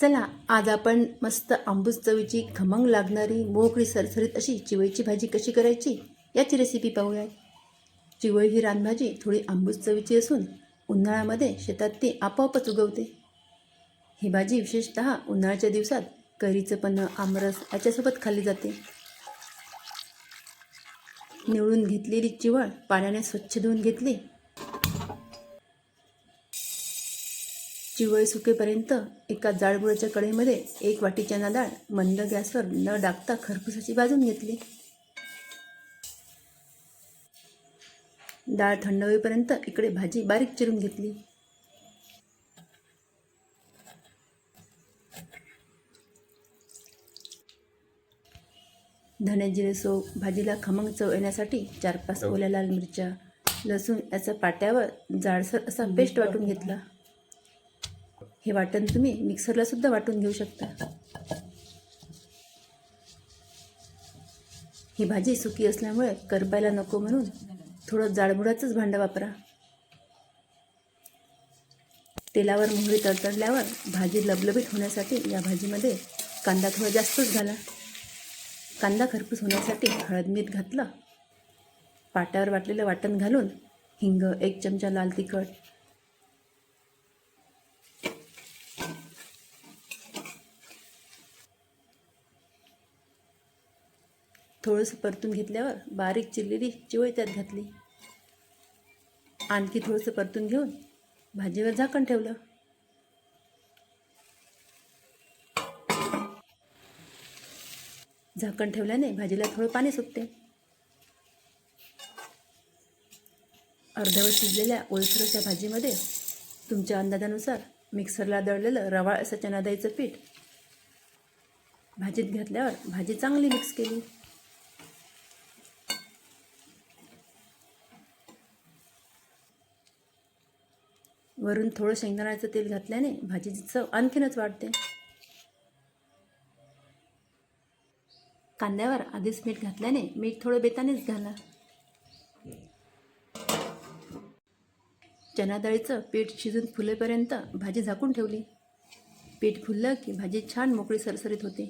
चला आज आपण मस्त आंबूस चवीची खमंग लागणारी मोकळी सरसरीत अशी चिवळीची भाजी कशी करायची याची रेसिपी पाहूयात. चिवळ ही रानभाजी थोडी आंबूस चवीची असून उन्हाळ्यामध्ये शेतात ती आपोआपच उगवते. ही भाजी विशेषतः उन्हाळ्याच्या दिवसात कैरीचं पन्ह आमरस याच्यासोबत खाल्ली जाते. निवडून घेतलेली चिवळ पाण्याने स्वच्छ धुवून घेतली चिवळ सुकेपर्यंत एका जाडबुडाच्या कढईमध्ये एक वाटी चना डाळ मंद गॅसवर न डागता खरपुसाची भाजून घेतली. डाळ थंड होईपर्यंत इकडे भाजी बारीक चिरून घेतली. धने जिरे सो भाजीला खमंग चव येण्यासाठी चार पाच ओल्या लाल मिरच्या लसूण याचा पाट्यावर जाडसर असा पेस्ट वाटून घेतला. हे वाटण तुम्ही मिक्सरलासुद्धा वाटून घेऊ शकता. ही भाजी सुकी असल्यामुळे करपायला नको म्हणून थोडं जाडबुडाचंच भांडं वापरा. तेलावर मोहरी तडतडल्यावर भाजी लबलबीत होण्यासाठी या भाजीमध्ये कांदा थोडा जास्तच घाला. कांदा खरपूस होण्यासाठी हळद मीठ घातलं. पाट्यावर वाटलेलं वाटण घालून हिंग एक चमचा लाल तिखट थोडंसं परतून घेतल्यावर बारीक चिरलेली चिवळ त्यात घातली. आणखी थोडंसं परतून घेऊन भाजीवर झाकण ठेवलं. झाकण ठेवल्याने भाजीला थोडं पाणी सुटते. अर्धवट शिजलेल्या ओलसरच्या भाजीमध्ये तुमच्या अंदाजानुसार मिक्सरला दळलेलं रवाळ असं चणादाईचं पीठ भाजीत घातल्यावर भाजी चांगली मिक्स केली. वरून थोडं शेंगदाण्याचं तेल घातल्याने भाजीची चव आणखीनच वाढते. कांद्यावर आधीच मीठ घातल्याने मीठ थोडं बेतानेच घाला. चना डाळीचं पीठ शिजून फुलेपर्यंत भाजी झाकून ठेवली. पीठ फुललं की भाजी छान मोकळी सरसरीत होते.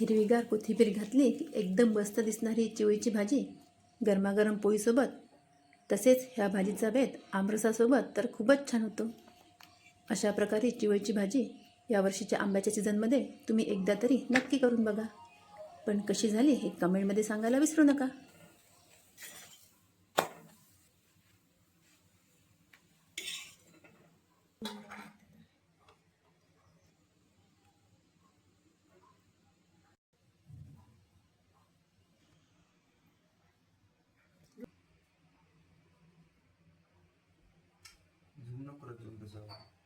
हिरवीगार कोथिंबीर घातली की एकदम मस्त दिसणारी चिवळीची भाजी गरमागरम पोळीसोबत तसेच ह्या भाजीचा बेत आमरसासोबत तर खूपच छान होतो. अशा प्रकारे चिवळीची भाजी यावर्षीच्या आंब्याच्या सीझनमध्ये तुम्ही एकदा तरी नक्की करून बघा. पण कशी झाली हे कमेंटमध्ये सांगायला विसरू नका. झूम नको